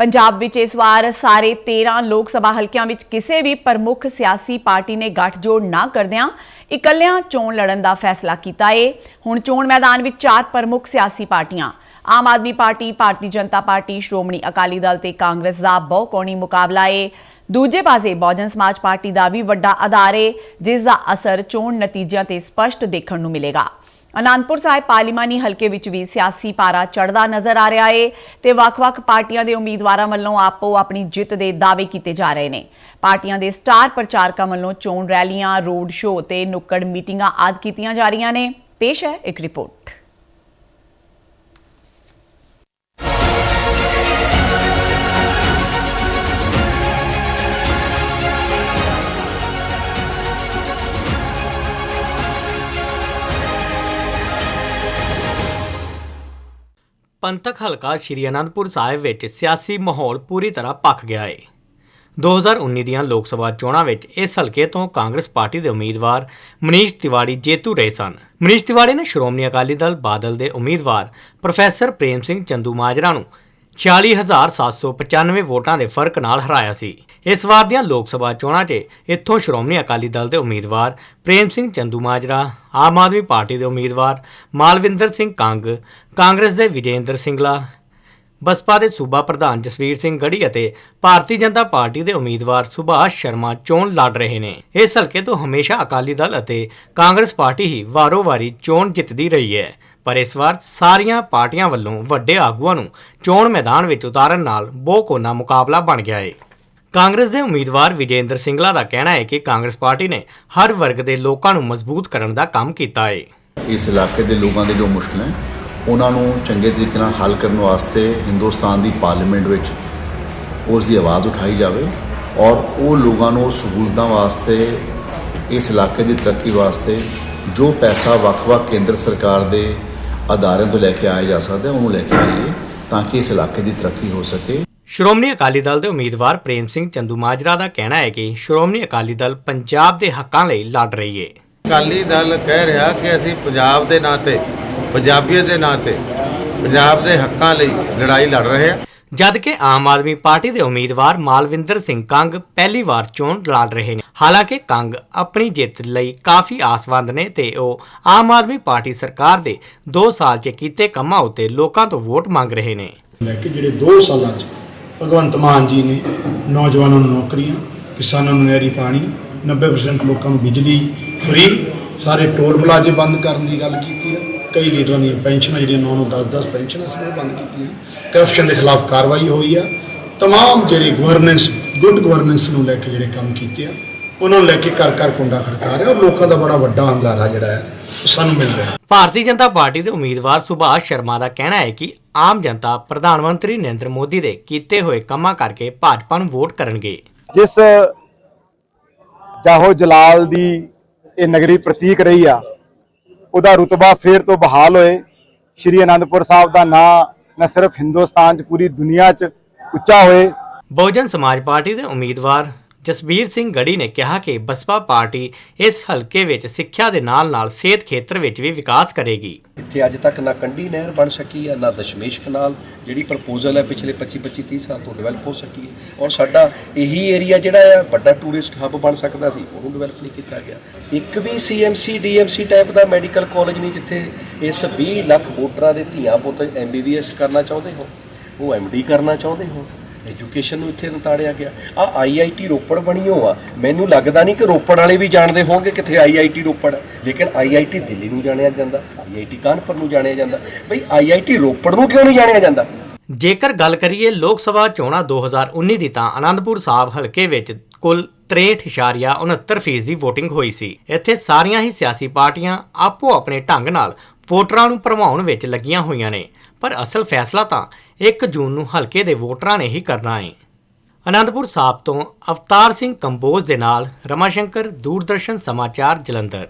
ਪੰਜਾਬ ਵਿੱਚ ਇਸ ਵਾਰ ਸਾਰੇ 13 ਲੋਕ ਸਭਾ ਹਲਕਿਆਂ ਵਿੱਚ ਕਿਸੇ ਵੀ ਪ੍ਰਮੁੱਖ ਸਿਆਸੀ ਪਾਰਟੀ ਨੇ ਗੱਠਜੋੜ ਨਾ ਕਰਦਿਆਂ ਇਕੱਲਿਆਂ ਚੋਣ ਲੜਨ ਦਾ ਫੈਸਲਾ ਕੀਤਾ ਏ। ਹੁਣ ਚੋਣ ਮੈਦਾਨ ਵਿੱਚ ਚਾਰ ਪ੍ਰਮੁੱਖ ਸਿਆਸੀ ਪਾਰਟੀਆਂ, ਆਮ ਆਦਮੀ ਪਾਰਟੀ, ਭਾਰਤੀ ਜਨਤਾ ਪਾਰਟੀ, ਸ਼੍ਰੋਮਣੀ ਅਕਾਲੀ ਦਲ ਤੇ ਕਾਂਗਰਸ ਦਾ ਬਹੁਕੌਣੀ ਮੁਕਾਬਲਾ ਏ। ਦੂਜੇ ਪਾਸੇ ਬਹੁਜਨ ਸਮਾਜ ਪਾਰਟੀ ਦਾ ਵੀ ਵੱਡਾ ਆਧਾਰ ਏ, ਜਿਸ ਦਾ ਅਸਰ ਚੋਣ ਨਤੀਜਿਆਂ ਤੇ ਸਪਸ਼ਟ ਦੇਖਣ ਨੂੰ ਮਿਲੇਗਾ। ਅਨੰਦਪੁਰ ਸਾਹਿਬ ਪਾਰਲੀਮਾਨੀ ਹਲਕੇ ਵਿੱਚ ਵੀ ਸਿਆਸੀ ਪਾਰਾ ਚੜਦਾ ਨਜ਼ਰ ਆ ਰਿਹਾ ਏ ਤੇ ਵੱਖ-ਵੱਖ ਪਾਰਟੀਆਂ ਦੇ ਉਮੀਦਵਾਰਾਂ ਵੱਲੋਂ ਆਪੋ ਆਪਣੀ ਜਿੱਤ ਦੇ ਦਾਅਵੇ ਕੀਤੇ ਜਾ ਰਹੇ ਨੇ। ਪਾਰਟੀਆਂ ਦੇ ਸਟਾਰ ਪ੍ਰਚਾਰਕਾਂ ਵੱਲੋਂ ਚੋਣ ਰੈਲੀਆਂ, ਰੋਡ ਸ਼ੋਅ ਤੇ ਨੁੱਕੜ ਮੀਟਿੰਗਾਂ ਆਦਿ ਕੀਤੀਆਂ ਜਾ ਰਹੀਆਂ ਨੇ। ਪੇਸ਼ ਹੈ ਇੱਕ ਰਿਪੋਰਟ। ਪੰਥਕ ਹਲਕਾ ਸ਼੍ਰੀ ਅਨੰਦਪੁਰ ਸਾਹਿਬ ਵਿੱਚ ਸਿਆਸੀ ਮਾਹੌਲ ਪੂਰੀ ਤਰ੍ਹਾਂ ਪੱਕ ਗਿਆ ਹੈ 2019 ਦੀਆਂ ਲੋਕ ਸਭਾ ਚੋਣਾਂ ਵਿੱਚ ਇਸ ਹਲਕੇ ਤੋਂ ਕਾਂਗਰਸ ਪਾਰਟੀ ਦੇ ਉਮੀਦਵਾਰ ਮਨੀਸ਼ ਤਿਵਾੜੀ ਜੇਤੂ ਰਹੇ ਸਨ। ਮਨੀਸ਼ ਤਿਵਾੜੀ ਨੇ ਸ਼੍ਰੋਮਣੀ ਅਕਾਲੀ ਦਲ ਬਾਦਲ ਦੇ ਉਮੀਦਵਾਰ ਪ੍ਰੋਫੈਸਰ ਪ੍ਰੇਮ ਸਿੰਘ ਚੰਦੂ ਮਾਜਰਾ ਨੂੰ 46795 ਵੋਟਾਂ ਦੇ ਫ਼ਰਕ ਨਾਲ ਹਰਾਇਆ ਸੀ। ਇਸ ਵਾਰ ਦੀਆਂ ਲੋਕ ਸਭਾ ਚੋਣਾਂ 'ਚ ਇੱਥੋਂ ਸ਼੍ਰੋਮਣੀ ਅਕਾਲੀ ਦਲ ਦੇ ਉਮੀਦਵਾਰ ਪ੍ਰੇਮ ਸਿੰਘ ਚੰਦੂਮਾਜਰਾ ਆਮ ਆਦਮੀ ਪਾਰਟੀ ਦੇ ਉਮੀਦਵਾਰ ਮਾਲਵਿੰਦਰ ਸਿੰਘ ਕੰਗ, ਕਾਂਗਰਸ ਦੇ ਵਿਜੇਂਦਰ ਸਿੰਗਲਾ, ਬਸਪਾ ਦੇ ਸੂਬਾ ਪ੍ਰਧਾਨ ਜਸਵੀਰ ਸਿੰਘ ਗੜੀ ਅਤੇ ਭਾਰਤੀ ਜਨਤਾ ਪਾਰਟੀ ਦੇ ਉਮੀਦਵਾਰ ਸੁਭਾਸ਼ ਸ਼ਰਮਾ ਚੋਣ ਲੜ ਰਹੇ ਨੇ। ਇਸ ਹਲਕੇ ਤੋਂ ਹਮੇਸ਼ਾ ਅਕਾਲੀ ਦਲ ਅਤੇ ਕਾਂਗਰਸ ਪਾਰਟੀ ਹੀ ਵਾਰੋ-ਵਾਰੀ ਚੋਣ ਜਿੱਤਦੀ ਰਹੀ ਹੈ। ਪਰ ਇਸ ਵਾਰ ਸਾਰੀਆਂ ਪਾਰਟੀਆਂ ਵੱਲੋਂ ਵੱਡੇ ਆਗੂਆਂ ਨੂੰ ਚੋਣ ਮੈਦਾਨ ਵਿੱਚ ਉਤਾਰਨ ਨਾਲ ਬਹੁਕੋਨਾ ਮੁਕਾਬਲਾ ਬਣ ਗਿਆ ਹੈ ਕਾਂਗਰਸ ਦੇ ਉਮੀਦਵਾਰ ਵਿਜੇਂਦਰ ਸਿੰਗਲਾ ਦਾ ਕਹਿਣਾ ਹੈ ਕਿ ਕਾਂਗਰਸ ਪਾਰਟੀ ਨੇ ਹਰ ਵਰਗ ਦੇ ਲੋਕਾਂ ਨੂੰ ਮਜ਼ਬੂਤ ਕਰਨ ਦਾ ਕੰਮ ਕੀਤਾ ਹੈ ਇਸ ਇਲਾਕੇ ਦੇ ਲੋਕਾਂ ਦੇ ਜੋ ਮੁਸ਼ਕਲਾਂ ਉਹਨਾਂ ਨੂੰ ਚੰਗੇ ਤਰੀਕੇ ਨਾਲ ਹੱਲ ਕਰਨ ਵਾਸਤੇ ਹਿੰਦੁਸਤਾਨ ਦੀ ਪਾਰਲੀਮੈਂਟ ਵਿੱਚ ਉਸ ਦੀ ਆਵਾਜ਼ ਉਠਾਈ ਜਾਵੇ ਔਰ ਉਹ ਲੋਕਾਂ ਨੂੰ ਸਹੂਲਤਾਂ ਵਾਸਤੇ, ਇਸ ਇਲਾਕੇ ਦੀ ਤਰੱਕੀ ਵਾਸਤੇ ਜੋ ਪੈਸਾ ਵੱਖ-ਵੱਖ ਕੇਂਦਰ ਸਰਕਾਰ ਦੇ ਅਦਾਰਿਆਂ ਤੋਂ ਲੈ ਕੇ ਆਇਆ ਜਾ ਸਕਦਾ ਹੈ ਉਹਨੂੰ ਲੈ ਕੇ ਆਈਏ ਤਾਂ ਕਿ ਇਸ ਇਲਾਕੇ ਦੀ ਤਰੱਕੀ ਹੋ ਸਕੇ। ਸ਼੍ਰੋਮਣੀ ਅਕਾਲੀ ਦਲ ਦੇ ਉਮੀਦਵਾਰ ਪ੍ਰੇਮ ਸਿੰਘ ਚੰਦੂ ਮਾਜਰਾ ਦਾ ਕਹਿਣਾ ਹੈ ਕਿ ਸ਼੍ਰੋਮਣੀ ਅਕਾਲੀ ਦਲ ਪੰਜਾਬ ਦੇ ਹੱਕਾਂ ਲਈ ਲੜ ਰਹੀ ਹੈ। ਅਕਾਲੀ ਦਲ ਕਹਿ ਰਿਹਾ ਕਿ ਅਸੀਂ ਪੰਜਾਬ ਦੇ ਨਾਂ ਤੇ ਪੰਜਾਬੀਅਤ ਦੇ ਨਾਂ ਤੇ ਪੰਜਾਬ ਦੇ ਹੱਕਾਂ ਲਈ ਲੜਾਈ ਲੜ ਰਹੇ ਹਾਂ। ਜਦ ਆਮ ਆਦਮੀ ਪਾਰਟੀ ਦੇ ਉਮੀਦਵਾਰ ਮਾਲਵਿੰਦਰ ਸਿੰਘ ਕੰਗ ਪਹਿਲੀ ਵਾਰ ਚੋਣ ਲੜ ਰਹੇ ਨੇ। ਹਾਲਾਂਕਿ ਕੰਗ ਆਪਣੀ ਜਿੱਤ ਲਈ ਕਾਫੀ ਆਸਵੰਦ ਨੇ ਤੇ ਉਹ ਆਮ ਆਦਮੀ ਪਾਰਟੀ ਸਰਕਾਰ ਦੇ 2 ਸਾਲ 'ਚ ਕੀਤੇ ਕੰਮਾਂ ਉੱਤੇ ਲੋਕਾਂ ਤੋਂ ਵੋਟ ਮੰਗ ਰਹੇ ਨੇ। ਲੈ ਕੇ ਜਿਹੜੇ 2 ਸਾਲਾਂ 'ਚ ਭਗਵੰਤ ਮਾਨ ਜੀ ਨੇ ਨੌਜਵਾਨਾਂ ਨੂੰ ਨੌਕਰੀਆਂ, ਕਿਸਾਨਾਂ ਨੂੰ ਨਹਿਰੀ ਪਾਣੀ 90% ਲੋਕਾਂ ਨੂੰ ਬਿਜਲੀ ਫ੍ਰੀ ਸਾਰੇ ਟੋਲ ਪਲਾਜ਼ੇ ਬੰਦ ਕਰਨ ਦੀ ਗੱਲ ਕੀਤੀ ਹੈ। ਕਈ ਲੀਡਰਾਂ ਦੀਆਂ ਪੈਨਸ਼ਨਾਂ ਜਿਹੜੀਆਂ 9 9 10 10 ਪੈਨਸ਼ਨਾਂ ਸੀ ਉਹ ਬੰਦ ਕੀਤੀਆਂ। ਕਰਪਸ਼ਨ ਦੇ ਖਿਲਾਫ ਕਾਰਵਾਈ ਹੋਈ ਆ। ਤਮਾਮ ਜਿਹੜੇ ਗਵਰਨੈਂਸ ਗੁੱਡ ਗਵਰਨੈਂਸ ਨੂੰ ਲੈ ਕੇ ਜਿਹੜੇ ਕੰਮ ਕੀਤੇ ਆ ਉਹਨਾਂ ਨੂੰ ਲੈ ਕੇ ਘਰ ਘਰ ਕੁੰਡਾ ਖੜਕਾ ਰਿਹਾ ਔਰ ਲੋਕਾਂ ਦਾ ਬੜਾ ਵੱਡਾ ਹੰਗਾਰਾ ਜਿਹੜਾ ਹੈ ਸਾਨੂੰ ਮਿਲ ਰਿਹਾ ਭਾਰਤੀ ਜਨਤਾ ਪਾਰਟੀ ਦੇ ਉਮੀਦਵਾਰ ਸੁਭਾਸ਼ ਸ਼ਰਮਾ ਦਾ ਕਹਿਣਾ ਹੈ ਕਿ ਆਮ ਜਨਤਾ ਪ੍ਰਧਾਨ ਮੰਤਰੀ ਨਰਿੰਦਰ ਮੋਦੀ ਦੇ ਕੀਤੇ ਹੋਏ ਕੰਮਾਂ ਕਰਕੇ ਭਾਜਪਾ ਨੂੰ ਵੋਟ ਕਰਨਗੇ। ਜਿਸ ਜਾਹੋ ਜਲਾਲ ਦੀ ਇਹ ਨਗਰੀ ਪ੍ਰਤੀਕ ਰਹੀ ਆ। ਉਹਦਾ ਰੁਤਬਾ ਫੇਰ ਤੋਂ ਬਹਾਲ ਹੋਏ। ਸ਼੍ਰੀ ਅਨੰਦਪੁਰ ਸਾਹਿਬ ਦਾ ਨਾਂ ਨਾ ਸਿਰਫ ਹਿੰਦੁਸਤਾਨ 'ਚ, ਪੂਰੀ ਦੁਨੀਆ 'ਚ ਉੱਚਾ ਹੋਏ। ਬਹੁਜਨ ਸਮਾਜ ਪਾਰਟੀ ਦੇ ਉਮੀਦਵਾਰ ਜਸਬੀਰ ਸਿੰਘ ਗੜੀ ਨੇ ਕਿਹਾ ਕਿ ਬਸਪਾ ਪਾਰਟੀ ਇਸ ਹਲਕੇ ਵਿੱਚ ਸਿੱਖਿਆ ਦੇ ਨਾਲ-ਨਾਲ ਸਿਹਤ ਖੇਤਰ ਵਿੱਚ ਵੀ ਵਿਕਾਸ ਕਰੇਗੀ। ਇੱਥੇ ਅੱਜ ਤੱਕ ਨਾ ਕੰਢੀ ਨਹਿਰ ਬਣ ਸਕੀ ਹੈ, ਨਾ ਦਸ਼ਮੇਸ਼ ਕਨਾਲ ਜਿਹੜੀ ਪ੍ਰਪੋਜ਼ਲ ਹੈ ਪਿਛਲੇ 25 25 30 ਸਾਲ ਤੋਂ ਡਿਵੈਲਪ ਹੋ ਸਕੀ ਹੈ। ਔਰ ਸਾਡਾ ਇਹੀ ਏਰੀਆ ਜਿਹੜਾ ਹੈ ਵੱਡਾ ਟੂਰਿਸਟ ਹੱਬ ਬਣ ਸਕਦਾ ਸੀ, ਉਹਨੂੰ ਡਿਵੈਲਪ ਨਹੀਂ ਕੀਤਾ ਗਿਆ। ਇੱਕ ਵੀ ਸੀਐਮਸੀ ਡੀਐਮਸੀ ਟਾਈਪ ਦਾ ਮੈਡੀਕਲ ਕਾਲਜ ਨਹੀਂ ਜਿੱਥੇ ਇਸ 20 ਲੱਖ ਵੋਟਰਾਂ ਦੇ ਧੀਆਂ ਪੁੱਤ ਐਮਬੀਬੀਐਸ ਕਰਨਾ ਚਾਹੁੰਦੇ ਹੋ ਉਹ ਐਮਡੀ ਕਰਨਾ ਚਾਹੁੰਦੇ ਹੋ ਐਜੂਕੇਸ਼ਨ ਨੂੰ ਇੱਥੇ ਨਤਾੜਿਆ ਗਿਆ। ਆ ਆਈਆਈਟੀ ਰੋਪੜ ਬਣੀ ਹੋ ਆ। ਮੈਨੂੰ ਲੱਗਦਾ ਨਹੀਂ ਕਿ ਰੋਪੜ ਵਾਲੇ ਵੀ ਜਾਣਦੇ ਹੋਣਗੇ ਕਿੱਥੇ ਆਈਆਈਟੀ ਰੋਪੜ ਲੇਕਿਨ ਆਈਆਈਟੀ ਦਿੱਲੀ ਨੂੰ ਜਾਣਿਆ ਜਾਂਦਾ ਆਈਆਈਟੀ ਕਾਨਪੁਰ ਨੂੰ ਜਾਣਿਆ ਜਾਂਦਾ। ਬਈ ਆਈਆਈਟੀ ਰੋਪੜ ਨੂੰ ਕਿਉਂ ਨਹੀਂ ਜਾਣਿਆ ਜਾਂਦਾ? ਜੇਕਰ ਗੱਲ ਕਰੀਏ ਲੋਕ ਸਭਾ ਚੋਣਾਂ 2019 ਦੀ ਤਾਂ ਆਨੰਦਪੁਰ ਸਾਹਿਬ ਹਲਕੇ ਵਿੱਚ ਕੁੱਲ 63.69% ਫੀਸਦੀ VOTING ਹੋਈ ਸੀ। ਇੱਥੇ ਸਾਰੀਆਂ ਹੀ ਸਿਆਸੀ ਪਾਰਟੀਆਂ ਆਪੋ ਆਪਣੇ ਢੰਗ ਨਾਲ ਵੋਟਰਾਂ ਨੂੰ ਭਰਮਾਉਣ ਵਿੱਚ ਲੱਗੀਆਂ ਹੋਈਆਂ ਨੇ। ਪਰ ਅਸਲ ਫੈਸਲਾ ਤਾਂ 1 ਜੂਨ ਨੂੰ ਹਲਕੇ ਦੇ ਵੋਟਰਾਂ ਨੇ ਹੀ ਕਰਨਾ ਹੈ ਅਨੰਦਪੁਰ ਸਾਹਿਬ ਤੋਂ ਅਵਤਾਰ ਸਿੰਘ ਕੰਬੋਜ ਦੇ ਨਾਲ ਰਮਾ ਸ਼ੰਕਰ ਦੂਰਦਰਸ਼ਨ ਸਮਾਚਾਰ ਜਲੰਧਰ।